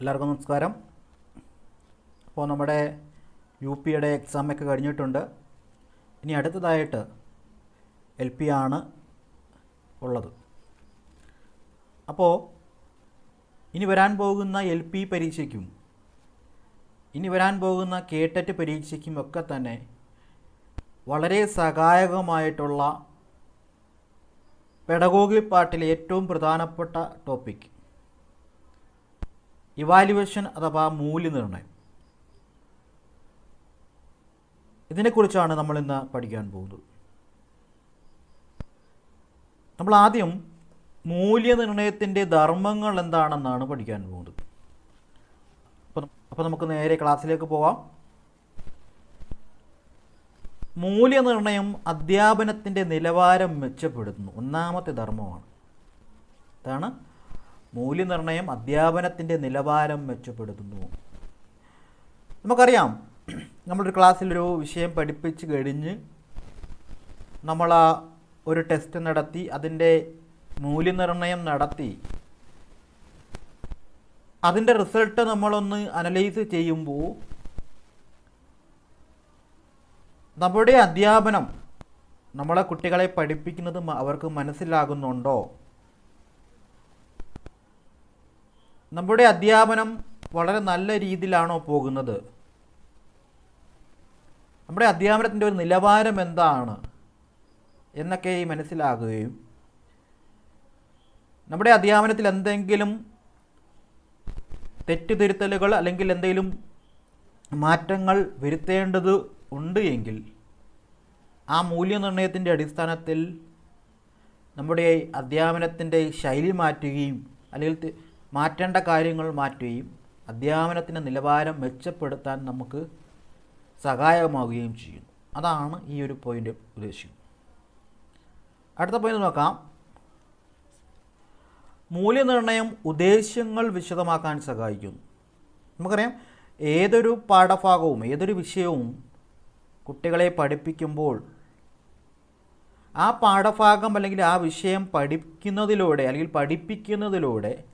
എല്ലാവർക്കും നമസ്കാരം. അപ്പോൾ നമ്മുടെ യു പിയുടെ എക്സാമൊക്കെ കഴിഞ്ഞിട്ടുണ്ട്. ഇനി അടുത്തതായിട്ട് എൽ പി ആണ് ഉള്ളത്. അപ്പോൾ ഇനി വരാൻ പോകുന്ന എൽ പി പരീക്ഷയ്ക്കും ഇനി വരാൻ പോകുന്ന കേട്ടറ്റ് പരീക്ഷയ്ക്കും ഒക്കെ തന്നെ വളരെ സഹായകമായിട്ടുള്ള പെഡഗോഗി പാട്ടിലെ ഏറ്റവും പ്രധാനപ്പെട്ട ടോപ്പിക് ഇവാലുവേഷൻ അഥവാ മൂല്യനിർണയം ഇതിനെക്കുറിച്ചാണ് നമ്മൾ ഇന്ന് പഠിക്കാൻ പോകുന്നത്. നമ്മൾ ആദ്യം മൂല്യനിർണയത്തിന്റെ ധർമ്മങ്ങൾ എന്താണെന്നാണ് പഠിക്കാൻ പോകുന്നത്. അപ്പം അപ്പോൾ നമുക്ക് നേരെ ക്ലാസ്സിലേക്ക് പോവാം. മൂല്യനിർണയം അധ്യാപനത്തിന്റെ നിലവാരം മെച്ചപ്പെടുത്തുന്നു. ഒന്നാമത്തെ ധർമ്മമാണ്. ഇതാണ് മൂല്യനിർണയം അധ്യാപനത്തിന്റെ നിലവാരം മെച്ചപ്പെടുത്തുന്നു. നമുക്കറിയാം നമ്മളൊരു ക്ലാസ്സിലൊരു വിഷയം പഠിപ്പിച്ച് കഴിഞ്ഞ് നമ്മൾ ആ ഒരു ടെസ്റ്റ് നടത്തി അതിന്റെ മൂല്യനിർണയം നടത്തി. അതിന്റെ റിസൾട്ട് നമ്മളൊന്ന് അനലൈസ് ചെയ്യുമ്പോൾ നമ്മുടെ അധ്യാപനം നമ്മളെ കുട്ടികളെ പഠിപ്പിക്കുന്നത് അവർക്ക് മനസ്സിലാകുന്നുണ്ടോ? നമ്മുടെ അധ്യാപനം വളരെ നല്ല രീതിയിലാണോ പോകുന്നത്? നമ്മുടെ അധ്യാപനത്തിന്റെ ഒരു നിലവാരം എന്താണ് എന്നൊക്കെ ഈ മനസ്സിലാകുകയും നമ്മുടെ അധ്യാപനത്തിൽ എന്തെങ്കിലും തെറ്റുതിരുത്തലുകൾ അല്ലെങ്കിൽ എന്തെങ്കിലും മാറ്റങ്ങൾ വരുത്തേണ്ടത് ഉണ്ട് എങ്കിൽ ആ മൂല്യനിർണയത്തിന്റെ അടിസ്ഥാനത്തിൽ നമ്മുടെ അധ്യാപനത്തിന്റെ ശൈലി മാറ്റുകയും അല്ലെങ്കിൽ മാറ്റേണ്ട കാര്യങ്ങൾ മാറ്റുകയും അധ്യാപനത്തിന്റെ നിലവാരം മെച്ചപ്പെടുത്താൻ നമുക്ക് സഹായകമാവുകയും ചെയ്യുന്നു. അതാണ് ഈ ഒരു പോയിന്റ് ഉദ്ദേശിക്കുന്നത് അടുത്ത പോയിന്റ് നോക്കാം. മൂല്യനിർണയം ഉദ്ദേശ്യങ്ങൾ വിശദമാക്കാൻ സഹായിക്കുന്നു. നമുക്കറിയാം ഏതൊരു പാഠഭാഗവും ഏതൊരു വിഷയവും കുട്ടികളെ പഠിപ്പിക്കുമ്പോൾ ആ പാഠഭാഗം അല്ലെങ്കിൽ ആ വിഷയം പഠിക്കുന്നതിലൂടെ അല്ലെങ്കിൽ പഠിപ്പിക്കുന്നതിലൂടെ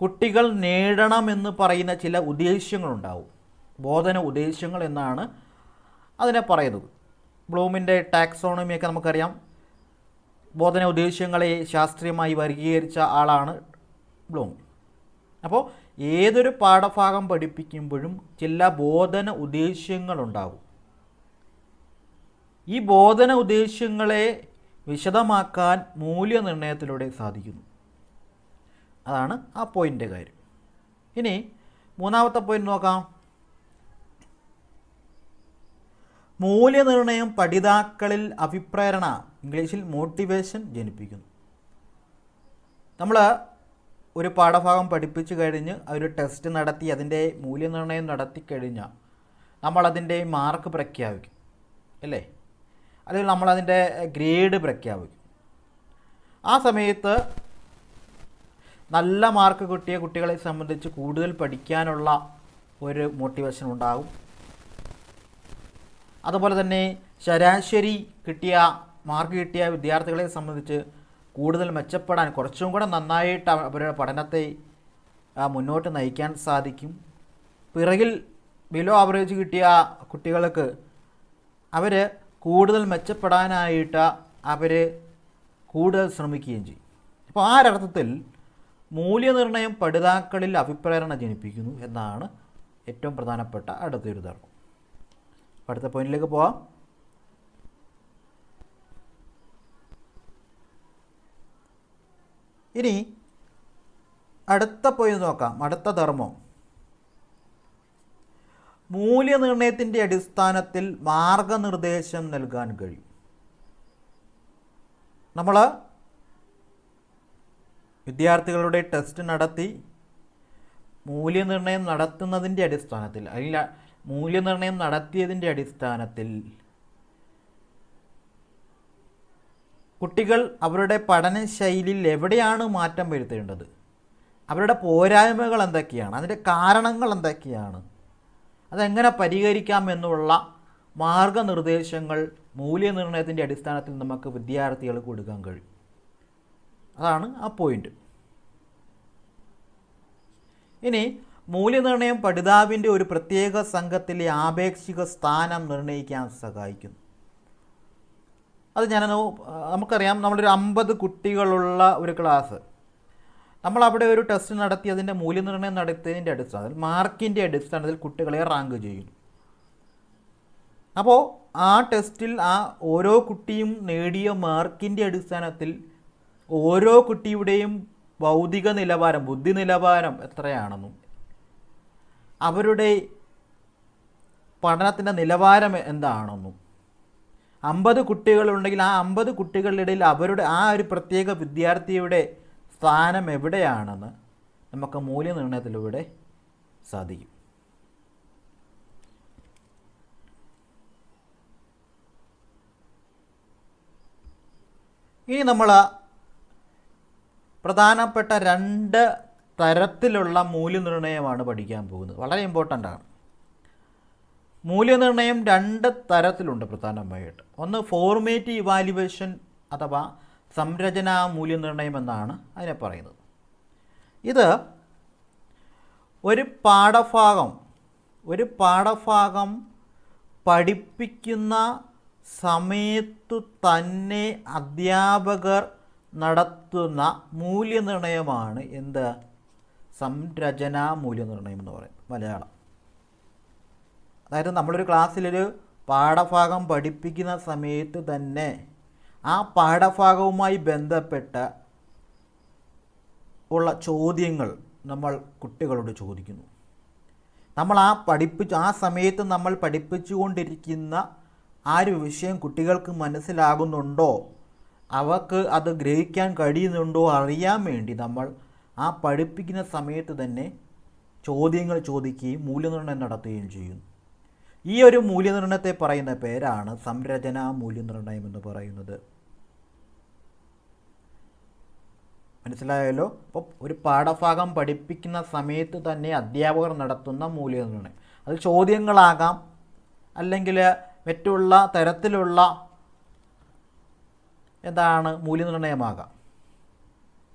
കുട്ടികൾ നേടണമെന്ന് പറയുന്ന ചില ഉദ്ദേശ്യങ്ങളുണ്ടാവും. ബോധന ഉദ്ദേശ്യങ്ങൾ എന്നാണ് അതിനെ പറയുന്നത്. ബ്ലൂമിന്റെ ടാക്സോണമിയൊക്കെ നമുക്കറിയാം. ബോധന ഉദ്ദേശ്യങ്ങളെ ശാസ്ത്രീയമായി വർഗീകരിച്ച ആളാണ് ബ്ലൂം. അപ്പോൾ ഏതൊരു പാഠഭാഗം പഠിപ്പിക്കുമ്പോഴും ചില ബോധന ഉദ്ദേശ്യങ്ങളുണ്ടാകും ഈ ബോധന ഉദ്ദേശ്യങ്ങളെ വിശദമാക്കാൻ മൂല്യനിർണയത്തിലൂടെ സാധിക്കുന്നു. അതാണ് ആ പോയിന്റ് കാര്യം. ഇനി മൂന്നാമത്തെ പോയിന്റ് നോക്കാം. മൂല്യനിർണയം പഠിതാക്കളിൽ അഭിപ്രേരണ ഇംഗ്ലീഷിൽ മോട്ടിവേഷൻ ജനിപ്പിക്കുന്നു. നമ്മൾ ഒരു പാഠഭാഗം പഠിപ്പിച്ചു കഴിഞ്ഞ് ഒരു ടെസ്റ്റ് നടത്തി അതിന്റെ മൂല്യനിർണയം നടത്തി കഴിഞ്ഞാൽ നമ്മളതിന്റെ മാർക്ക് പ്രഖ്യാപിക്കും. അല്ലേ? അല്ലെങ്കിൽ നമ്മളതിന്റെ ഗ്രേഡ് പ്രഖ്യാപിക്കും. ആ സമയത്ത് നല്ല മാർക്ക് കിട്ടിയ കുട്ടികളെ സംബന്ധിച്ച് കൂടുതൽ പഠിക്കാനുള്ള ഒരു മോട്ടിവേഷൻ ഉണ്ടാകും. അതുപോലെ തന്നെ ശരാശരി കിട്ടിയ മാർക്ക് കിട്ടിയ വിദ്യാർത്ഥികളെ സംബന്ധിച്ച് കൂടുതൽ മെച്ചപ്പെടാൻ കുറച്ചും കൂടെ നന്നായിട്ട് അവരുടെ പഠനത്തെ മുന്നോട്ട് നയിക്കാൻ സാധിക്കും. പിറകിൽ ബിലോ ആവറേജ് കിട്ടിയ കുട്ടികൾക്ക് അവർ കൂടുതൽ മെച്ചപ്പെടാനായിട്ട് അവർ കൂടുതൽ ശ്രമിക്കുകയും ചെയ്യും. അപ്പോൾ ആ ഒരർത്ഥത്തിൽ മൂല്യനിർണയം പഠിതാക്കളിൽ അഭിപ്രേരണ ജനിപ്പിക്കുന്നു എന്നാണ് ഏറ്റവും പ്രധാനപ്പെട്ട അടുത്തൊരു തർക്കം അടുത്ത പോയിന്റിലേക്ക് പോവാം. ഇനി അടുത്ത പോയിന്റ് നോക്കാം. അടുത്ത ധർമ്മം. മൂല്യനിർണയത്തിന്റെ അടിസ്ഥാനത്തിൽ മാർഗനിർദ്ദേശം നൽകാൻ കഴിയും. നമ്മൾ വിദ്യാർത്ഥികളുടെ ടെസ്റ്റ് നടത്തി മൂല്യനിർണയം നടത്തുന്നതിന്റെ അടിസ്ഥാനത്തിൽ അല്ലെങ്കിൽ മൂല്യനിർണയം നടത്തിയതിന്റെ അടിസ്ഥാനത്തിൽ കുട്ടികൾ അവരുടെ പഠന പഠനശൈലിയിൽ എവിടെയാണ് മാറ്റം വരുത്തേണ്ടത്? അവരുടെ പോരായ്മകൾ എന്തൊക്കെയാണ്? അതിന്റെ കാരണങ്ങൾ എന്തൊക്കെയാണ്? അതെങ്ങനെ പരിഹരിക്കാം എന്നുള്ള മാർഗനിർദ്ദേശങ്ങൾ മൂല്യനിർണയത്തിന്റെ അടിസ്ഥാനത്തിൽ നമുക്ക് വിദ്യാർത്ഥികൾക്ക് കൊടുക്കാൻ കഴിയും. അതാണ് ആ പോയിന്റ് ഇനി മൂല്യനിർണയം പഠിതാവിന്റെ ഒരു പ്രത്യേക സംഘത്തിലെ ആപേക്ഷിക സ്ഥാനം നിർണയിക്കാൻ സഹായിക്കുന്നു. അത് ഞാൻ നമുക്കറിയാം നമ്മളൊരു അമ്പത് കുട്ടികളുള്ള ഒരു ക്ലാസ് നമ്മളവിടെ ഒരു ടെസ്റ്റ് നടത്തി അതിന്റെ മൂല്യനിർണയം നടത്തിയതിന്റെ അടിസ്ഥാനത്തിൽ മാർക്കിന്റെ അടിസ്ഥാനത്തിൽ കുട്ടികളെ റാങ്ക് ചെയ്യുന്നു. അപ്പോൾ ആ ടെസ്റ്റിൽ ആ ഓരോ കുട്ടിയും നേടിയ മാർക്കിന്റെ അടിസ്ഥാനത്തിൽ ഓരോ കുട്ടിയുടെയും ഭൗതിക നിലവാരം ബുദ്ധി നിലവാരം എത്രയാണെന്നും അവരുടെ പഠനത്തിന്റെ നിലവാരം എന്താണെന്നും അമ്പത് കുട്ടികളുണ്ടെങ്കിൽ ആ അമ്പത് കുട്ടികളുടെ ഇടയിൽ അവരുടെ ആ ഒരു പ്രത്യേക വിദ്യാർത്ഥിയുടെ സ്ഥാനം എവിടെയാണെന്ന് നമുക്ക് മൂല്യനിർണയത്തിലൂടെ സാധിക്കും. ഇനി നമ്മൾ പ്രധാനപ്പെട്ട രണ്ട് തരത്തിലുള്ള മൂല്യനിർണയമാണ് പഠിക്കാൻ പോകുന്നത്. വളരെ ഇമ്പോർട്ടന്റ് ആണ്. മൂല്യനിർണയം രണ്ട് തരത്തിലുണ്ട് പ്രധാനമായിട്ട്. ഒന്ന് ഫോർമേറ്റ് ഇവാലുവേഷൻ അഥവാ സംരചനാ മൂല്യനിർണയം എന്നാണ് അതിനെ പറയുന്നത്. ഇത് ഒരു പാഠഭാഗം ഒരു പാഠഭാഗം പഠിപ്പിക്കുന്ന സമയത്തു തന്നെ അധ്യാപകർ നടത്തുന്ന മൂല്യനിർണയമാണ് എന്ത്? സംരചനാ മൂല്യനിർണയം എന്ന് പറയും മലയാളം. അതായത് നമ്മളൊരു ക്ലാസ്സിലൊരു പാഠഭാഗം പഠിപ്പിക്കുന്ന സമയത്ത് തന്നെ ആ പാഠഭാഗവുമായി ബന്ധപ്പെട്ട ഉള്ള ചോദ്യങ്ങൾ നമ്മൾ കുട്ടികളോട് ചോദിക്കുന്നു. നമ്മൾ ആ പഠിപ്പിച്ച് ആ സമയത്ത് നമ്മൾ പഠിപ്പിച്ചുകൊണ്ടിരിക്കുന്ന ആ ഒരു വിഷയം കുട്ടികൾക്ക് മനസ്സിലാകുന്നുണ്ടോ? അവർക്ക് അത് ഗ്രഹിക്കാൻ കഴിയുന്നുണ്ടോ അറിയാൻ വേണ്ടി നമ്മൾ ആ പഠിപ്പിക്കുന്ന സമയത്ത് തന്നെ ചോദ്യങ്ങൾ ചോദിക്കുകയും മൂല്യനിർണയം നടത്തുകയും ചെയ്യുന്നു ഈ ഒരു മൂല്യനിർണയത്തെ പറയുന്ന പേരാണ് സംരചനാ മൂല്യനിർണയം എന്ന് പറയുന്നത്. മനസ്സിലായല്ലോ? അപ്പോൾ ഒരു പാഠഭാഗം പഠിപ്പിക്കുന്ന സമയത്ത് തന്നെ അധ്യാപകർ നടത്തുന്ന മൂല്യനിർണയം. അത് ചോദ്യങ്ങളാകാം അല്ലെങ്കിൽ മറ്റുള്ള തരത്തിലുള്ള എന്താണ് മൂല്യനിർണയമാകാം.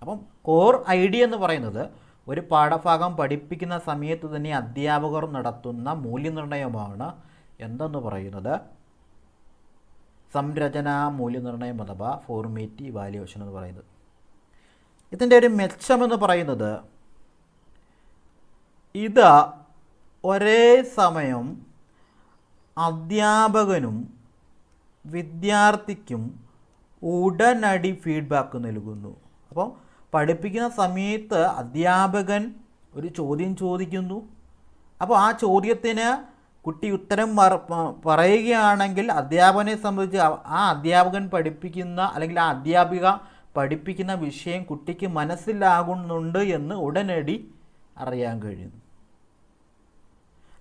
അപ്പം കോർ ഐഡിയ എന്ന് പറയുന്നത് ഒരു പാഠഭാഗം പഠിപ്പിക്കുന്ന സമയത്ത് തന്നെ അധ്യാപകർ നടത്തുന്ന മൂല്യനിർണയമാണ് എന്തെന്ന് പറയുന്നത്? സംരചനാ മൂല്യനിർണയം അഥവാ ഫോർമേറ്റ് ഇവാലുവേഷൻ എന്ന് പറയുന്നത്. ഇതിന്റെ ഒരു മെച്ചമെന്ന് പറയുന്നത് ഇത് ഒരേ സമയം അധ്യാപകനും വിദ്യാർത്ഥിക്കും ഉടനടി ഫീഡ്ബാക്ക് നൽകുന്നു. അപ്പോൾ പഠിപ്പിക്കുന്ന സമയത്ത് അധ്യാപകൻ ഒരു ചോദ്യം ചോദിക്കുന്നു. അപ്പോൾ ആ ചോദ്യത്തിന് കുട്ടി ഉത്തരം പറയുകയാണെങ്കിൽ അധ്യാപകനെ സംബന്ധിച്ച് ആ അധ്യാപകൻ പഠിപ്പിക്കുന്ന അല്ലെങ്കിൽ ആ അധ്യാപിക പഠിപ്പിക്കുന്ന വിഷയം കുട്ടിക്ക് മനസ്സിലാകുന്നുണ്ട് എന്ന് ഉടനടി അറിയാൻ കഴിയുന്നു.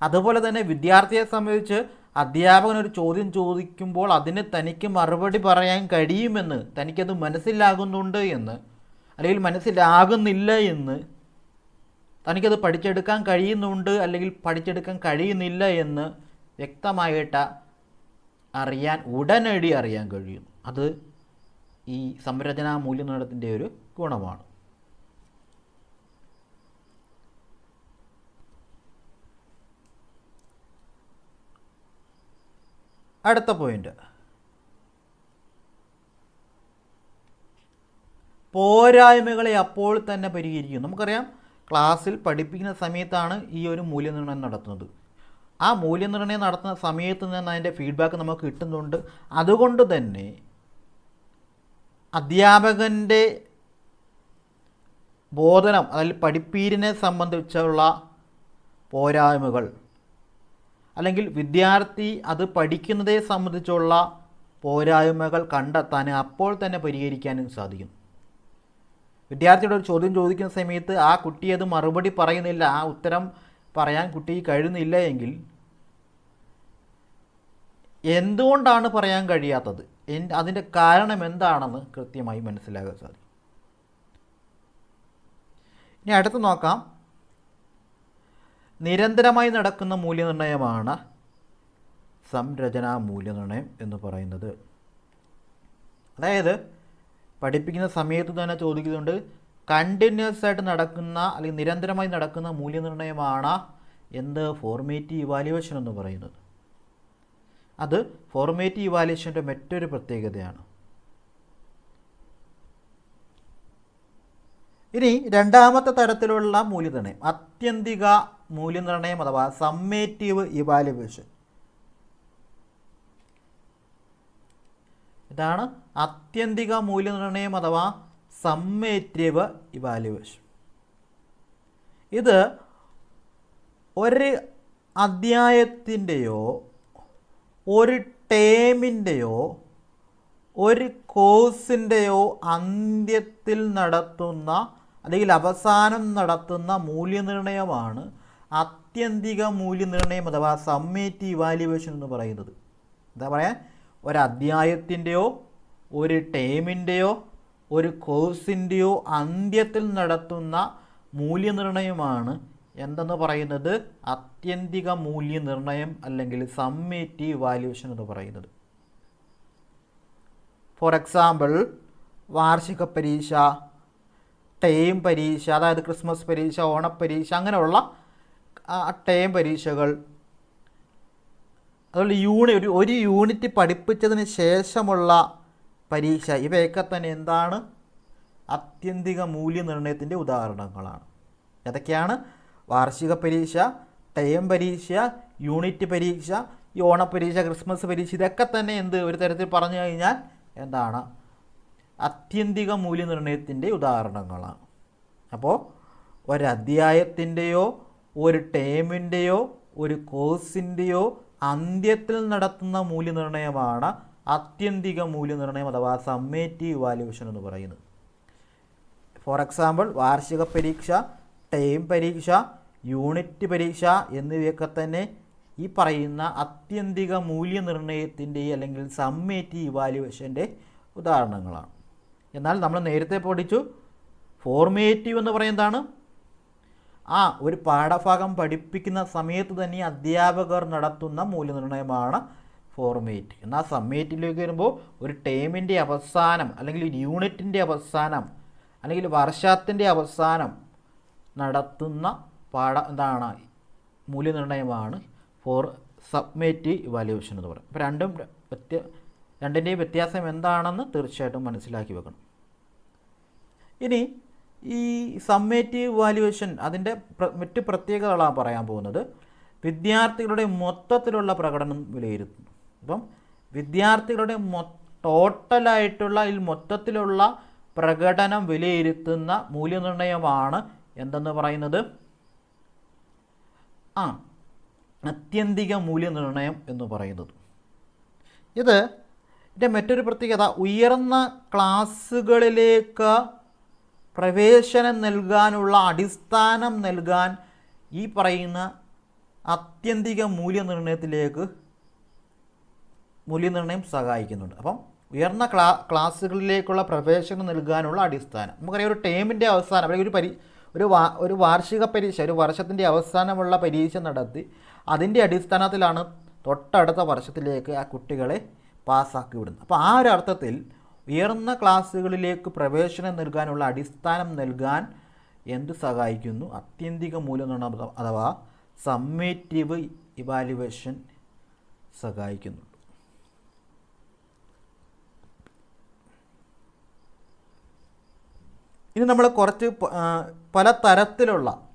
അതുപോലെ തന്നെ വിദ്യാർത്ഥിയെ സംബന്ധിച്ച് അധ്യാപകൻ ഒരു ചോദ്യം ചോദിക്കുമ്പോൾ അതിന് തനിക്ക് മറുപടി പറയാൻ കഴിയുമെന്ന് തനിക്കത് മനസ്സിലാകുന്നുണ്ട് എന്ന് അല്ലെങ്കിൽ മനസ്സിലാകുന്നില്ല എന്ന് തനിക്കത് പഠിച്ചെടുക്കാൻ കഴിയുന്നുണ്ട് അല്ലെങ്കിൽ പഠിച്ചെടുക്കാൻ കഴിയുന്നില്ല എന്ന് വ്യക്തമായിട്ട് അറിയാൻ ഉടനടി അറിയാൻ കഴിയും അത് ഈ സംരചനാ മൂല്യനേടത്തിന്റെ ഒരു ഗുണമാണ്. അടുത്ത പോയിന്റ്. പോരായ്മകളെ അപ്പോൾ തന്നെ പരിഹരിക്കും നമുക്കറിയാം ക്ലാസ്സിൽ പഠിപ്പിക്കുന്ന സമയത്താണ് ഈ ഒരു മൂല്യനിർണയം നടത്തുന്നത്. ആ മൂല്യനിർണയം നടത്തുന്ന സമയത്ത് നിന്ന് അതിന്റെ ഫീഡ്ബാക്ക് നമുക്ക് കിട്ടുന്നുണ്ട്. അതുകൊണ്ട് തന്നെ അധ്യാപകന്റെ ബോധനം അല്ലെങ്കിൽ പഠിപ്പീരിനെ സംബന്ധിച്ചുള്ള പോരായ്മകൾ അല്ലെങ്കിൽ വിദ്യാർത്ഥി അത് പഠിക്കുന്നതേ സംബന്ധിച്ചുള്ള പോരായ്മകൾ കണ്ടെത്താൻ അപ്പോൾ തന്നെ പരിഹരിക്കാനും സാധിക്കും. വിദ്യാർത്ഥിയുടെ ഒരു ചോദ്യം ചോദിക്കുന്ന സമയത്ത് ആ കുട്ടി അത് മറുപടി പറയുന്നില്ല ആ ഉത്തരം പറയാൻ കുട്ടി കഴിയുന്നില്ല എങ്കിൽ എന്തുകൊണ്ടാണ് പറയാൻ കഴിയാത്തത്? അതിന്റെ കാരണം എന്താണെന്ന് കൃത്യമായി മനസ്സിലാക്കാൻ സാധിക്കും. ഇനി അടുത്ത് നോക്കാം. നിരന്തരമായി നടക്കുന്ന മൂല്യനിർണയമാണ് സംരചനാ മൂല്യനിർണയം എന്ന് പറയുന്നത്. അതായത് പഠിപ്പിക്കുന്ന സമയത്ത് തന്നെ ചോദിക്കുന്നുണ്ട് കണ്ടിന്യൂസ് ആയിട്ട് നടക്കുന്ന അല്ലെങ്കിൽ നിരന്തരമായി നടക്കുന്ന മൂല്യനിർണയമാണ് എന്ത്? ഫോർമേറ്റീവ് ഇവാലുവേഷൻ എന്ന് പറയുന്നത്. അത് ഫോർമേറ്റീവ് ഇവാലുവേഷന്റെ മറ്റൊരു പ്രത്യേകതയാണ്. ഇനി രണ്ടാമത്തെ തരത്തിലുള്ള മൂല്യനിർണയം അത്യന്തിക മൂല്യനിർണയം അഥവാ സമ്മേറ്റീവ് ഇവാലുവേഷൻ. ഇതാണ് അത്യന്തിക മൂല്യനിർണയം അഥവാ സമ്മേറ്റീവ് ഇവാലുവേഷൻ. ഇത് ഒരു അധ്യായത്തിന്റെയോ ഒരു ടേമിന്റെയോ ഒരു കോഴ്സിന്റെയോ അന്ത്യത്തിൽ നടത്തുന്ന അല്ലെങ്കിൽ അവസാനം നടത്തുന്ന മൂല്യനിർണയമാണ് ആത്യന്തിക മൂല്യനിർണയം അഥവാ സമ്മേറ്റീവ് ഇവാലുവേഷൻ എന്ന് പറയുന്നത്. എന്താ പറയുക ഒരു ഒരു ടേമിന്റെയോ ഒരു കോഴ്സിന്റെയോ അന്ത്യത്തിൽ നടത്തുന്ന മൂല്യനിർണയമാണ് എന്തെന്ന് പറയുന്നത്? അത്യന്തിക മൂല്യനിർണയം അല്ലെങ്കിൽ സമ്മേറ്റീവ് വാല്യുവേഷൻ എന്ന് പറയുന്നത്. ഫോർ എക്സാമ്പിൾ വാർഷിക പരീക്ഷ ടേം പരീക്ഷ അതായത് ക്രിസ്മസ് പരീക്ഷ ഓണപ്പരീക്ഷ അങ്ങനെയുള്ള ടേം പരീക്ഷകൾ അതുപോലെ യൂണി ഒരു ഒരു യൂണിറ്റ് പഠിപ്പിച്ചതിന് ശേഷമുള്ള പരീക്ഷ ഇവയൊക്കെ തന്നെ എന്താണ്? അത്യന്തിക മൂല്യനിർണയത്തിന്റെ ഉദാഹരണങ്ങളാണ്. ഏതൊക്കെയാണ്? വാർഷിക പരീക്ഷ ടേം പരീക്ഷ യൂണിറ്റ് പരീക്ഷ ഈ ഓണപ്പരീക്ഷ ക്രിസ്മസ് പരീക്ഷ ഇതൊക്കെ തന്നെ എന്ത് ഒരു തരത്തിൽ പറഞ്ഞു കഴിഞ്ഞാൽ എന്താണ്? അത്യന്തിക മൂല്യനിർണയത്തിന്റെ ഉദാഹരണങ്ങളാണ്. അപ്പോൾ ഒരധ്യായത്തിന്റെയോ ഒരു ടേമിന്റെയോ ഒരു കോഴ്സിന്റെയോ അന്ത്യത്തിൽ നടത്തുന്ന മൂല്യനിർണയമാണ് ആത്യന്തിക മൂല്യനിർണയം അഥവാ സമ്മേറ്റീവ് വാല്യുവേഷൻ എന്ന് പറയുന്നത്. ഫോർ എക്സാമ്പിൾ വാർഷിക പരീക്ഷ ടേം പരീക്ഷ യൂണിറ്റ് പരീക്ഷ എന്നിവയൊക്കെ തന്നെ ഈ പറയുന്ന അത്യന്തിക മൂല്യനിർണയത്തിന്റെ അല്ലെങ്കിൽ സമ്മേറ്റീവ് ഇവാലുവേഷന്റെ ഉദാഹരണങ്ങളാണ്. എന്നാൽ നമ്മൾ നേരത്തെ പഠിച്ചു ഫോർമേറ്റീവ് എന്ന് പറയുന്നതാണ് ആ ഒരു പാഠഭാഗം പഠിപ്പിക്കുന്ന സമയത്ത് തന്നെ അധ്യാപകർ നടത്തുന്ന മൂല്യനിർണയമാണ് ഫോർമേറ്റ് എന്നാൽ സമ്മേറ്റിലേക്ക് വരുമ്പോൾ ഒരു ടേമിന്റെ അവസാനം അല്ലെങ്കിൽ ഒരു യൂണിറ്റിന്റെ അവസാനം അല്ലെങ്കിൽ വർഷത്തിന്റെ അവസാനം നടത്തുന്ന പാഠ എന്താണ്? മൂല്യനിർണയമാണ് ഫോർ സബ്മേറ്റ് ഇവാലുവേഷൻ എന്ന് പറയും അപ്പോൾ രണ്ടും വ്യത്യ രണ്ടിന്റെയും വ്യത്യാസം എന്താണെന്ന് തീർച്ചയായിട്ടും മനസ്സിലാക്കി വെക്കണം. ഇനി ഈ സമ്മേറ്റീവ് വാല്യുവേഷൻ അതിന്റെ മറ്റ് പ്രത്യേകതകളാണ് പറയാൻ പോകുന്നത്. വിദ്യാർത്ഥികളുടെ മൊത്തത്തിലുള്ള പ്രകടനം വിലയിരുത്തുന്നു. അപ്പം വിദ്യാർത്ഥികളുടെ മൊ ടോട്ടലായിട്ടുള്ള ഈ മൊത്തത്തിലുള്ള പ്രകടനം വിലയിരുത്തുന്ന മൂല്യനിർണയമാണ് എന്തെന്ന് പറയുന്നത്? ആ അത്യന്തിക മൂല്യനിർണയം എന്ന് പറയുന്നത്. ഇത് ഇതിന്റെ മറ്റൊരു പ്രത്യേകത ഉയർന്ന ക്ലാസ്സുകളിലേക്ക് പ്രവേശനം നൽകാനുള്ള അടിസ്ഥാനം നൽകാൻ ഈ പറയുന്ന ആത്യന്തിക മൂല്യനിർണയത്തിലേക്ക് മൂല്യനിർണയം സഹായിക്കുന്നുണ്ട്. അപ്പം ഉയർന്ന ക്ലാ ക്ലാസ്സുകളിലേക്കുള്ള പ്രവേശനം നൽകാനുള്ള അടിസ്ഥാനം. നമുക്കറിയാം ഒരു ടേമിന്റെ അവസാനം അല്ലെങ്കിൽ ഒരു പരി ഒരു വാ ഒരു വാർഷിക പരീക്ഷ ഒരു വർഷത്തിന്റെ അവസാനമുള്ള പരീക്ഷ നടത്തി അതിന്റെ അടിസ്ഥാനത്തിലാണ് തൊട്ടടുത്ത വർഷത്തിലേക്ക് ആ കുട്ടികളെ പാസ്സാക്കി വിടുന്നത്. അപ്പോൾ ആ ഒരു അർത്ഥത്തിൽ ഉയർന്ന ക്ലാസ്സുകളിലേക്ക് പ്രവേശനം നൽകാനുള്ള അടിസ്ഥാനം നൽകാൻ എന്ത് സഹായിക്കുന്നു? അത്യന്തിക മൂല്യനിർണ അഥവാ സമ്മേറ്റീവ് ഇവാലുവേഷൻ സഹായിക്കുന്നു. ഇനി നമ്മൾ കുറച്ച് പല തരത്തിലുള്ള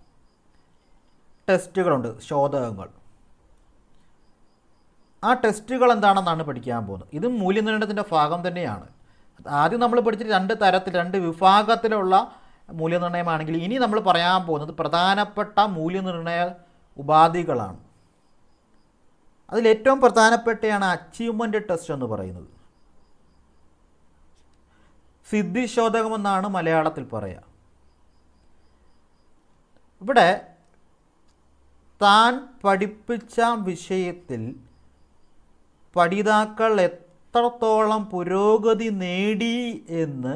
ടെസ്റ്റുകളുണ്ട് ശോധകങ്ങൾ. ആ ടെസ്റ്റുകൾ എന്താണെന്നാണ് പഠിക്കാൻ പോകുന്നത്. ഇത് മൂല്യനിർണയത്തിന്റെ ഭാഗം തന്നെയാണ്. ആദ്യം നമ്മൾ പഠിച്ചിട്ട് രണ്ട് തരത്തിൽ രണ്ട് വിഭാഗത്തിലുള്ള മൂല്യനിർണയമാണെങ്കിൽ ഇനി നമ്മൾ പറയാൻ പോകുന്നത് പ്രധാനപ്പെട്ട മൂല്യനിർണയ ഉപാധികളാണ്. അതിൽ ഏറ്റവും പ്രധാനപ്പെട്ടയാണ് അച്ചീവ്മെന്റ് ടെസ്റ്റ് എന്ന് പറയുന്നത്. സിദ്ധിശോധകമെന്നാണ് മലയാളത്തിൽ പറയുക ഇവിടെ താൻ പഠിപ്പിച്ച വിഷയത്തിൽ പഠിതാക്കൾ എത്രത്തോളം പുരോഗതി നേടി എന്ന്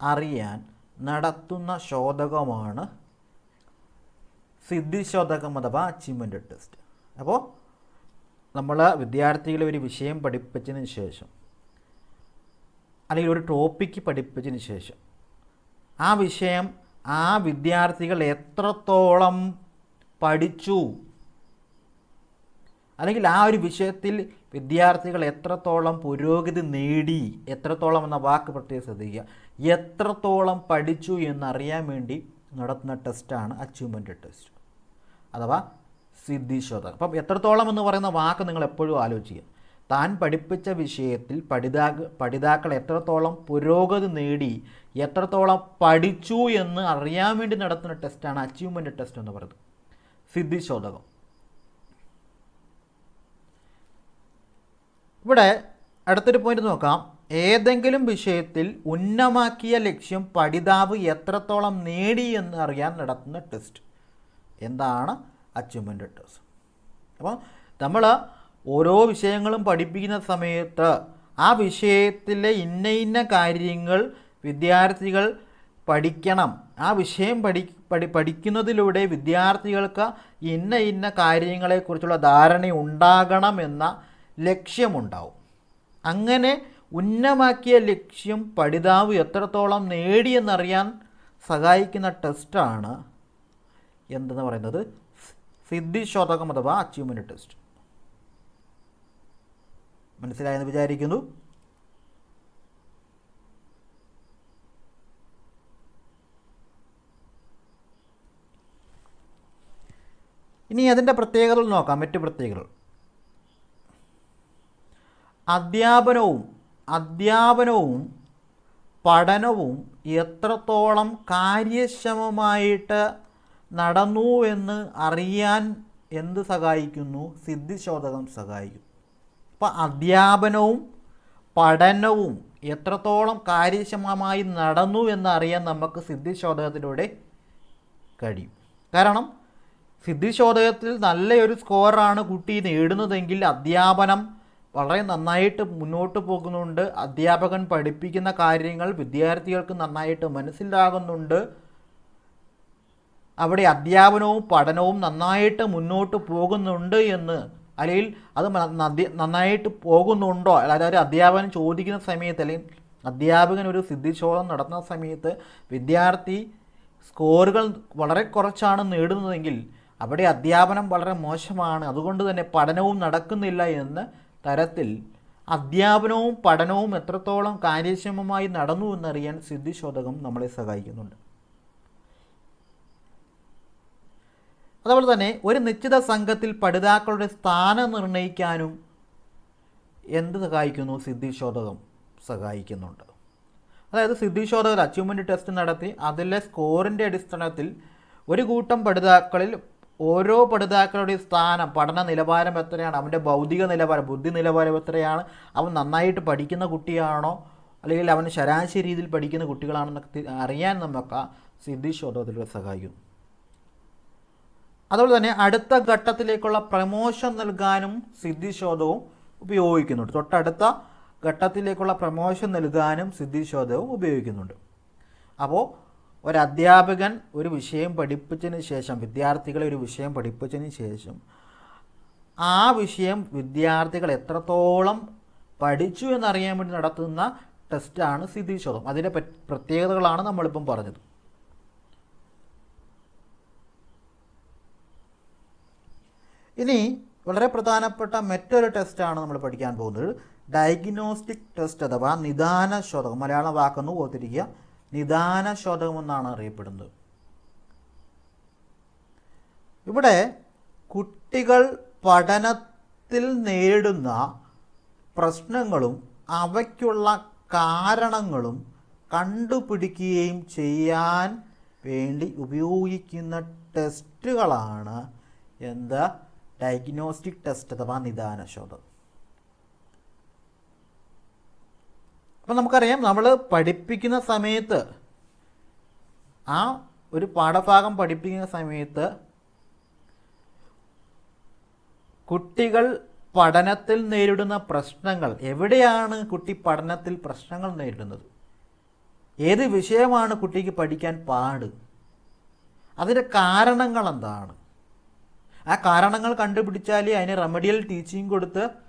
അറിയാൻ നടത്തുന്ന ശോധകമാണ് സിദ്ധിശോധകം അഥവാ അച്ചീവ്മെന്റ് ടെസ്റ്റ് അപ്പോൾ നമ്മൾ വിദ്യാർത്ഥികളെ ഒരു വിഷയം പഠിപ്പിച്ചതിന് ശേഷം അല്ലെങ്കിൽ ഒരു ടോപ്പിക്ക് പഠിപ്പിച്ചതിന് ശേഷം ആ വിഷയം ആ വിദ്യാർത്ഥികൾ എത്രത്തോളം പഠിച്ചു അല്ലെങ്കിൽ ആ ഒരു വിഷയത്തിൽ വിദ്യാർത്ഥികൾ എത്രത്തോളം പുരോഗതി നേടി എത്രത്തോളം എന്ന വാക്ക് പ്രത്യേകം ശ്രദ്ധിക്കുക. എത്രത്തോളം പഠിച്ചു എന്നറിയാൻ വേണ്ടി നടത്തുന്ന ടെസ്റ്റാണ് അച്ചീവ്മെന്റ് ടെസ്റ്റ് അഥവാ സിദ്ധിശോധന. അപ്പം എത്രത്തോളം എന്ന് പറയുന്ന വാക്ക് നിങ്ങൾ എപ്പോഴും ആലോചിക്കുക. താൻ പഠിപ്പിച്ച വിഷയത്തിൽ പഠിതാ പഠിതാക്കൾ എത്രത്തോളം പുരോഗതി നേടി എത്രത്തോളം പഠിച്ചു എന്ന് അറിയാൻ വേണ്ടി നടത്തുന്ന ടെസ്റ്റാണ് അച്ചീവ്മെന്റ് ടെസ്റ്റ് എന്ന് പറയുന്നത്. സിദ്ധിശോധകം. ഇവിടെ അടുത്തൊരു പോയിന്റ് നോക്കാം. ഏതെങ്കിലും വിഷയത്തിൽ ഉന്നമാക്കിയ ലക്ഷ്യം പഠിതാവ് എത്രത്തോളം നേടി എന്ന് അറിയാൻ നടത്തുന്ന ടെസ്റ്റ് എന്താണ് അച്ചീവ്മെന്റ് ടെസ്റ്റ് അപ്പോൾ നമ്മൾ ഓരോ വിഷയങ്ങളും പഠിപ്പിക്കുന്ന സമയത്ത് ആ വിഷയത്തിലെ ഇന്ന ഇന്ന കാര്യങ്ങൾ വിദ്യാർത്ഥികൾ പഠിക്കണം. ആ വിഷയം പഠി പഠി പഠിക്കുന്നതിലൂടെ വിദ്യാർത്ഥികൾക്ക് ഇന്ന ഇന്ന കാര്യങ്ങളെക്കുറിച്ചുള്ള ധാരണ ഉണ്ടാകണമെന്ന ലക്ഷ്യമുണ്ടാവും. അങ്ങനെ ഉന്നമാക്കിയ ലക്ഷ്യം പഠിതാവ് എത്രത്തോളം നേടിയെന്നറിയാൻ സഹായിക്കുന്ന ടെസ്റ്റാണ് എന്തെന്ന് പറയുന്നത്? സിദ്ധിശോധകം അഥവാ അച്ചീവ്മെന്റ് ടെസ്റ്റ് മനസ്സിലായെന്ന് വിചാരിക്കുന്നു? ഇനി അതിന്റെ പ്രത്യേകതകൾ നോക്കാം. മറ്റു പ്രത്യേകതകൾ. അധ്യാപനവും അധ്യാപനവും പഠനവും എത്രത്തോളം കാര്യക്ഷമമായിട്ട് നടന്നു എന്ന് അറിയാൻ എന്ത് സഹായിക്കുന്നു? സിദ്ധിശോധകം സഹായിക്കും അപ്പോൾ അധ്യാപനവും പഠനവും എത്രത്തോളം കാര്യക്ഷമമായി നടന്നു എന്ന് അറിയാൻ നമുക്ക് സിദ്ധിശോധകത്തിലൂടെ കഴിയും. കാരണം സിദ്ധിശോധകത്തിൽ നല്ലൊരു സ്കോറാണ് കുട്ടി നേടുന്നതെങ്കിൽ അധ്യാപനം വളരെ നന്നായിട്ട് മുന്നോട്ട് പോകുന്നുണ്ട്. അധ്യാപകൻ പഠിപ്പിക്കുന്ന കാര്യങ്ങൾ വിദ്യാർത്ഥികൾക്ക് നന്നായിട്ട് മനസ്സിലാകുന്നുണ്ട്. അവിടെ അധ്യാപനവും പഠനവും നന്നായിട്ട് മുന്നോട്ട് പോകുന്നുണ്ട് എന്ന് അല്ലെങ്കിൽ അത് നന്നായിട്ട് പോകുന്നുണ്ടോ? അതായത് ഒരു അധ്യാപകൻ ചോദിക്കുന്ന സമയത്ത് അല്ലെങ്കിൽ അധ്യാപകൻ ഒരു സിദ്ധിശോധം നടത്തുന്ന സമയത്ത് വിദ്യാർത്ഥി സ്കോറുകൾ വളരെ കുറച്ചാണ് നേടുന്നതെങ്കിൽ അവിടെ അധ്യാപനം വളരെ മോശമാണ്. അതുകൊണ്ട് തന്നെ പഠനവും നടക്കുന്നില്ല എന്ന് തരത്തിൽ അധ്യാപനവും പഠനവും എത്രത്തോളം കാര്യക്ഷമമായി നടന്നു എന്നറിയാൻ സിദ്ധിശോധകം നമ്മളെ സഹായിക്കുന്നുണ്ട്. അതുപോലെ തന്നെ ഒരു നിശ്ചിത സംഘത്തിൽ പഠിതാക്കളുടെ സ്ഥാനം നിർണയിക്കാനും എന്ത് സഹായിക്കുന്നു? സിദ്ധിശോധകം സഹായിക്കുന്നുണ്ട്. അതായത് സിദ്ധിശോധകർ അച്ചീവ്മെന്റ് ടെസ്റ്റ് നടത്തി അതിലെ സ്കോറിന്റെ അടിസ്ഥാനത്തിൽ ഒരു കൂട്ടം പഠിതാക്കളിൽ ഓരോ പഠിതാക്കളുടെയും സ്ഥാനം പഠന നിലവാരം എത്രയാണ് അവന്റെ ഭൗതിക നിലവാരം ബുദ്ധി നിലവാരം എത്രയാണ് അവൻ നന്നായിട്ട് പഠിക്കുന്ന കുട്ടിയാണോ അല്ലെങ്കിൽ അവൻ ശരാശരി രീതിയിൽ പഠിക്കുന്ന കുട്ടികളാണെന്നൊക്കെ അറിയാൻ നമുക്ക് സിദ്ധി ശോധത്തിലൂടെ സഹായിക്കുന്നു. അതുപോലെ തന്നെ അടുത്ത ഘട്ടത്തിലേക്കുള്ള പ്രമോഷൻ നൽകാനും സിദ്ധിശോധവും ഉപയോഗിക്കുന്നുണ്ട്. തൊട്ടടുത്ത ഘട്ടത്തിലേക്കുള്ള പ്രമോഷൻ നൽകാനും സിദ്ധിശോധവും ഉപയോഗിക്കുന്നുണ്ട്. അപ്പോൾ ഒരു അധ്യാപകൻ ഒരു വിഷയം പഠിപ്പിച്ചതിന് ശേഷം വിദ്യാർത്ഥികളെ ഒരു വിഷയം പഠിപ്പിച്ചതിന് ശേഷം ആ വിഷയം വിദ്യാർത്ഥികൾ എത്രത്തോളം പഠിച്ചു എന്നറിയാൻ വേണ്ടി നടത്തുന്ന ടെസ്റ്റാണ് സ്ഥിതിശോധം അതിന്റെ പ്രത്യേകതകളാണ് നമ്മളിപ്പം പറഞ്ഞത്. ഇനി വളരെ പ്രധാനപ്പെട്ട മറ്റൊരു ടെസ്റ്റാണ് നമ്മൾ പഠിക്കാൻ പോകുന്നത്. ഡയഗ്നോസ്റ്റിക് ടെസ്റ്റ് അഥവാ നിദാന ശോധകം മലയാളം വാക്കൊന്ന് ഓർത്തിരിക്കുക. നിദാന ശോധകമെന്നാണ് അറിയപ്പെടുന്നത്. ഇവിടെ കുട്ടികൾ പഠനത്തിൽ നേരിടുന്ന പ്രശ്നങ്ങളും അവയ്ക്കുള്ള കാരണങ്ങളും കണ്ടുപിടിക്കുകയും ചെയ്യാൻ വേണ്ടി ഉപയോഗിക്കുന്ന ടെസ്റ്റുകളാണ് എന്താ? ഡയഗ്നോസ്റ്റിക് ടെസ്റ്റ് അഥവാ നിദാന അപ്പം നമുക്കറിയാം നമ്മൾ പഠിപ്പിക്കുന്ന സമയത്ത് ആ ഒരു പാഠഭാഗം പഠിപ്പിക്കുന്ന സമയത്ത് കുട്ടികൾ പഠനത്തിൽ നേരിടുന്ന പ്രശ്നങ്ങൾ എവിടെയാണ് കുട്ടി പഠനത്തിൽ പ്രശ്നങ്ങൾ നേരിടുന്നത്? ഏത് വിഷയമാണ് കുട്ടിക്ക് പഠിക്കാൻ പാട്? അതിന്റെ കാരണങ്ങൾ എന്താണ്? ആ കാരണങ്ങൾ കണ്ടുപിടിച്ചാലേ അതിന് റെമഡിയൽ ടീച്ചിങ് കൊടുത്ത്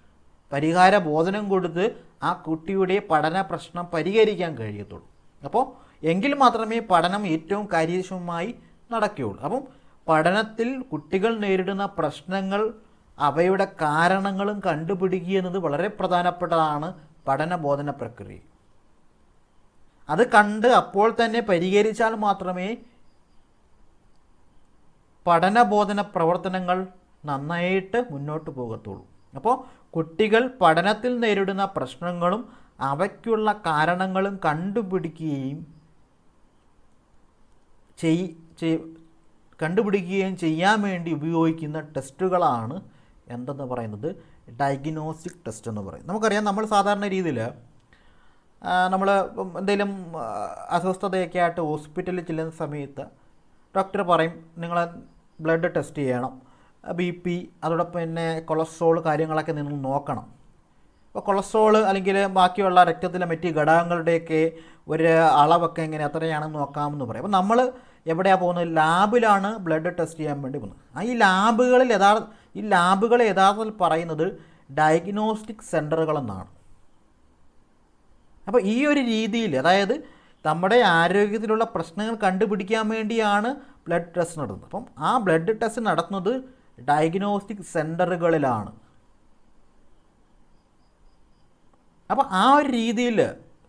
പരിഹാര ബോധനം കൊടുത്ത് ആ കുട്ടിയുടെ പഠന പ്രശ്നം പരിഹരിക്കാൻ കഴിയത്തുള്ളൂ. അപ്പോൾ എങ്കിൽ മാത്രമേ പഠനം ഏറ്റവും കാര്യക്ഷമമായി നടക്കുകയുള്ളൂ. അപ്പം പഠനത്തിൽ കുട്ടികൾ നേരിടുന്ന പ്രശ്നങ്ങൾ അവയുടെ കാരണങ്ങളും കണ്ടുപിടിക്കുക എന്നത് വളരെ പ്രധാനപ്പെട്ടതാണ് പഠന ബോധന പ്രക്രിയ. അത് കണ്ട് അപ്പോൾ തന്നെ പരിഹരിച്ചാൽ മാത്രമേ പഠനബോധന പ്രവർത്തനങ്ങൾ നന്നായിട്ട് മുന്നോട്ട് പോകത്തുള്ളൂ. അപ്പോൾ കുട്ടികൾ പഠനത്തിൽ നേരിടുന്ന പ്രശ്നങ്ങളും അവയ്ക്കുള്ള കാരണങ്ങളും കണ്ടുപിടിക്കുകയും ചെയ് കണ്ടുപിടിക്കുകയും ചെയ്യാൻ വേണ്ടി ഉപയോഗിക്കുന്ന ടെസ്റ്റുകളാണ് എന്തെന്ന് പറയുന്നത്? ഡയഗ്നോസ്റ്റിക് ടെസ്റ്റ് എന്ന് പറയും നമുക്കറിയാം നമ്മൾ സാധാരണ രീതിയിൽ നമ്മൾ എന്തെങ്കിലും അസ്വസ്ഥതയൊക്കെ ആയിട്ട് ഹോസ്പിറ്റലിൽ ചെല്ലുന്ന സമയത്ത് ഡോക്ടർ പറയും നിങ്ങളെ ബ്ലഡ് ടെസ്റ്റ് ചെയ്യണം. ബി പി അതോടൊപ്പം പിന്നെ കൊളസ്ട്രോൾ കാര്യങ്ങളൊക്കെ നിങ്ങൾ നോക്കണം. അപ്പോൾ കൊളസ്ട്രോൾ അല്ലെങ്കിൽ ബാക്കിയുള്ള രക്തത്തിലെ മറ്റ് ഘടകങ്ങളുടെയൊക്കെ ഒരു അളവൊക്കെ എങ്ങനെ എത്രയാണെന്ന് നോക്കാമെന്ന് പറയും. അപ്പോൾ നമ്മൾ എവിടെയാണ് പോകുന്നത്? ലാബിലാണ് ബ്ലഡ് ടെസ്റ്റ് ചെയ്യാൻ വേണ്ടി പോകുന്നത്. ആ ഈ ലാബുകളിൽ യഥാർത്ഥ ഈ ലാബുകൾ യഥാർത്ഥത്തിൽ പറയുന്നത് ഡയഗ്നോസ്റ്റിക് സെന്ററുകളെന്നാണ്. അപ്പോൾ ഈ ഒരു രീതിയിൽ അതായത് നമ്മുടെ ആരോഗ്യത്തിലുള്ള പ്രശ്നങ്ങൾ കണ്ടുപിടിക്കാൻ വേണ്ടിയാണ് ബ്ലഡ് ടെസ്റ്റ് നടത്തുന്നത്. അപ്പം ആ ബ്ലഡ് ടെസ്റ്റ് നടത്തുന്നത് ഡയഗ്നോസ്റ്റിക് സെന്ററുകളിലാണ് അപ്പോൾ ആ ഒരു രീതിയിൽ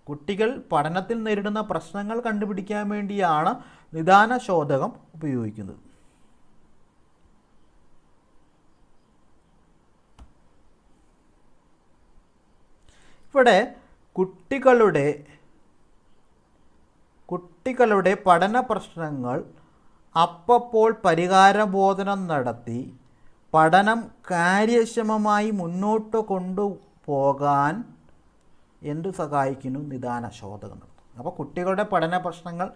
കുട്ടികൾ പഠനത്തിൽ നേരിടുന്ന പ്രശ്നങ്ങൾ കണ്ടുപിടിക്കാൻ വേണ്ടിയാണ് നിദാന ശോധകം ഉപയോഗിക്കുന്നത്. ഇവിടെ കുട്ടികളുടെ കുട്ടികളുടെ പഠന പ്രശ്നങ്ങൾ അപ്പപ്പോൾ പരിഹാരബോധനം നടത്തി പഠനം കാര്യക്ഷമമായി മുന്നോട്ട് കൊണ്ടുപോകാൻ എന്ത് സഹായിക്കുന്നു? നിദാന ശോധകം നടത്തും അപ്പോൾ കുട്ടികളുടെ പഠന പ്രശ്നങ്ങൾ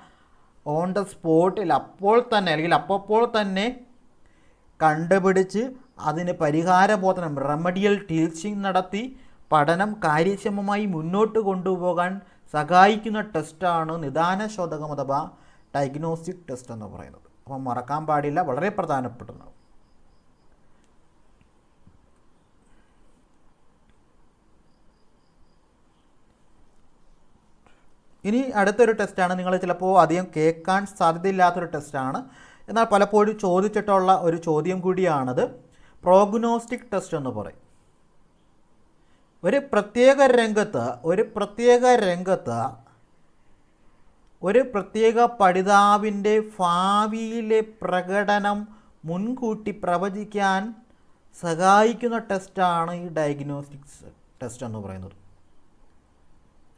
ഓൺ ദ സ്പോട്ടിൽ അപ്പോൾ തന്നെ അല്ലെങ്കിൽ അപ്പോൾ തന്നെ കണ്ടുപിടിച്ച് അതിന് പരിഹാരബോധനം റെമഡിയൽ ടീച്ചിങ് നടത്തി പഠനം കാര്യക്ഷമമായി മുന്നോട്ട് കൊണ്ടുപോകാൻ സഹായിക്കുന്ന ടെസ്റ്റാണ് നിദാന ശോധകം അഥവാ ഡയഗ്നോസ്റ്റിക് ടെസ്റ്റ് എന്ന് പറയുന്നത്. അപ്പം മറക്കാൻ പാടില്ല. വളരെ പ്രധാനപ്പെടുന്നു ഇനി അടുത്തൊരു ടെസ്റ്റാണ്. നിങ്ങൾ ചിലപ്പോൾ അധികം കേൾക്കാൻ സാധ്യതയില്ലാത്തൊരു ടെസ്റ്റാണ്. എന്നാൽ പലപ്പോഴും ചോദിച്ചിട്ടുള്ള ഒരു ചോദ്യം കൂടിയാണത്. പ്രോഗ്നോസ്റ്റിക് ടെസ്റ്റ് എന്ന് പറയും. ഒരു പ്രത്യേക രംഗത്ത് ഒരു പ്രത്യേക രംഗത്ത് ഒരു പ്രത്യേക പഠിതാവിന്റെ ഭാവിയിലെ പ്രകടനം മുൻകൂട്ടി പ്രവചിക്കാൻ സഹായിക്കുന്ന ടെസ്റ്റാണ് ഈ ഡയഗ്നോസ്റ്റിക്സ് ടെസ്റ്റ് എന്ന് പറയുന്നത്.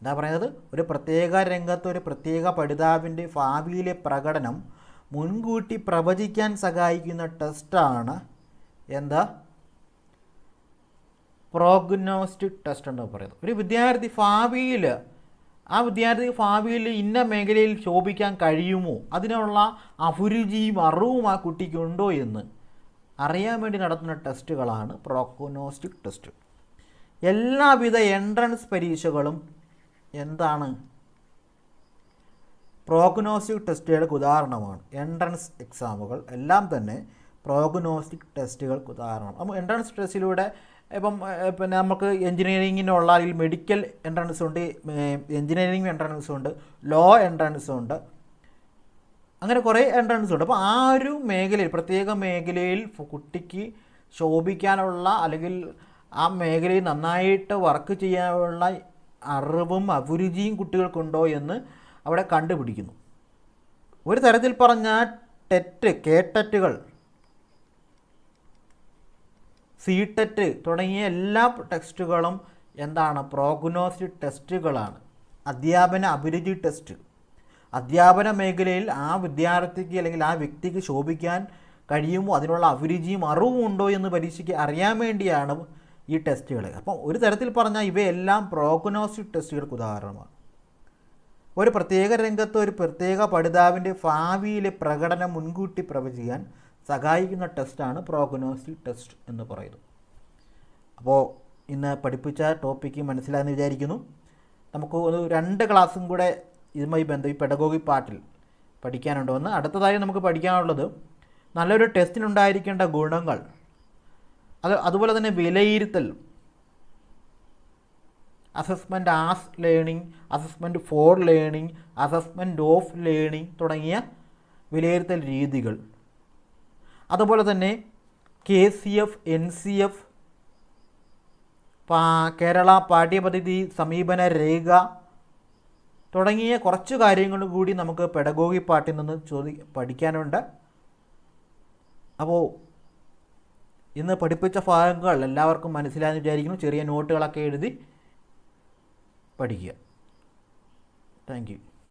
എന്താ പറയുന്നത്? ഒരു പ്രത്യേക രംഗത്ത് ഒരു പ്രത്യേക പഠിതാവിന്റെ ഭാവിയിലെ പ്രകടനം മുൻകൂട്ടി പ്രവചിക്കാൻ സഹായിക്കുന്ന ടെസ്റ്റാണ് എന്താ? പ്രോഗ്നോസ്റ്റിക് ടെസ്റ്റ് എന്ന് പറയുന്നത്. ഒരു വിദ്യാർത്ഥി ഭാവിയിൽ ആ വിദ്യാർത്ഥി ഭാവിയിൽ ഇന്ന മേഖലയിൽ ശോഭിക്കാൻ കഴിയുമോ? അതിനുള്ള അഭിരുചിയും അറിവും ആ കുട്ടിക്കുണ്ടോ എന്ന് അറിയാൻ വേണ്ടി നടത്തുന്ന ടെസ്റ്റുകളാണ് പ്രോക്കോനോസ്റ്റിക് ടെസ്റ്റ് എല്ലാവിധ എൻട്രൻസ് പരീക്ഷകളും എന്താണ്? പ്രോഗ്നോസ്റ്റിക് ടെസ്റ്റുകൾക്ക് ഉദാഹരണമാണ്. എൻട്രൻസ് എക്സാമുകൾ എല്ലാം തന്നെ പ്രോഗ്നോസ്റ്റിക് ടെസ്റ്റുകൾക്ക് ഉദാഹരണം അപ്പോൾ എൻട്രൻസ് ടെസ്റ്റിലൂടെ ഇപ്പം പിന്നെ നമുക്ക് എൻജിനീയറിങ്ങിനുള്ള അല്ലെങ്കിൽ മെഡിക്കൽ എൻട്രൻസ് ഉണ്ട് എൻജിനീയറിംഗ് എൻട്രൻസ് ഉണ്ട് ലോ എൻട്രൻസ് ഉണ്ട് അങ്ങനെ കുറേ എൻട്രൻസ് ഉണ്ട്. അപ്പോൾ ആ ഒരു മേഖലയിൽ പ്രത്യേക മേഖലയിൽ കുട്ടിക്ക് ശോഭിക്കാനുള്ള അല്ലെങ്കിൽ ആ മേഖലയിൽ നന്നായിട്ട് വർക്ക് ചെയ്യാനുള്ള അറിവും അഭിരുചിയും കുട്ടികൾക്കുണ്ടോ എന്ന് അവിടെ കണ്ടുപിടിക്കുന്നു. ഒരു തരത്തിൽ പറഞ്ഞാൽ ടെറ്റ് കേട്ടറ്റുകൾ സി ടെറ്റ് തുടങ്ങിയ എല്ലാ ടെസ്റ്റുകളും എന്താണ്? പ്രോഗ്നോസ്റ്റിക് ടെസ്റ്റുകളാണ്. അധ്യാപന അഭിരുചി ടെസ്റ്റ്. അധ്യാപന മേഖലയിൽ ആ വിദ്യാർത്ഥിക്ക് അല്ലെങ്കിൽ ആ വ്യക്തിക്ക് ശോഭിക്കാൻ കഴിയുമോ? അതിനുള്ള അഭിരുചിയും അറിവും ഉണ്ടോ എന്ന് പരീക്ഷയ്ക്ക് അറിയാൻ വേണ്ടിയാണ് ഈ ടെസ്റ്റുകൾ. അപ്പം ഒരു തരത്തിൽ പറഞ്ഞാൽ ഇവയെല്ലാം പ്രോഗ്നോസ്റ്റിക് ടെസ്റ്റുകൾക്ക് ഉദാഹരണമാണ്. ഒരു പ്രത്യേക രംഗത്ത് ഒരു പ്രത്യേക പഠിതാവിന്റെ ഭാവിയിലെ പ്രകടനം മുൻകൂട്ടി പ്രവചിക്കാൻ സഹായിക്കുന്ന ടെസ്റ്റാണ് പ്രോഗ്നോസ്റ്റിക് ടെസ്റ്റ് എന്ന് പറയുന്നത്. അപ്പോൾ ഇന്ന് പഠിപ്പിച്ച ടോപ്പിക്ക് മനസ്സിലായെന്ന് വിചാരിക്കുന്നു. നമുക്ക് ഒരു രണ്ട് ക്ലാസ്സും കൂടെ ഇതുമായി ബന്ധം ഈ പെഡഗോഗി പാർട്ടിൽ പഠിക്കാനുണ്ടോ. ഒന്ന് അടുത്തതായി നമുക്ക് പഠിക്കാനുള്ളത് നല്ലൊരു ടെസ്റ്റിനുണ്ടായിരിക്കേണ്ട ഗുണങ്ങൾ അത് അതുപോലെ തന്നെ വിലയിരുത്തൽ assessment as learning assessment for learning assessment of learning തുടങ്ങിയ വിലയിരുത്തൽ രീതികൾ. അതുപോലെ തന്നെ K C F N C F Kerala പാഠ്യപദ്ധതി സമീപന രേഖ തുടങ്ങിയ കുറച്ച് കാര്യങ്ങൾ കൂടി നമുക്ക് പെഡഗോഗി പാട്ടിൽ നിന്ന് ചോദി പഠിക്കാനുണ്ട്. അപ്പോൾ ഇന്ന് പഠിപ്പിച്ച ഭാഗങ്ങൾ എല്ലാവർക്കും മനസ്സിലായെന്ന് വിചാരിക്കുന്നു. ചെറിയ നോട്ടുകളൊക്കെ എഴുതി പഠിക്കുക. താങ്ക്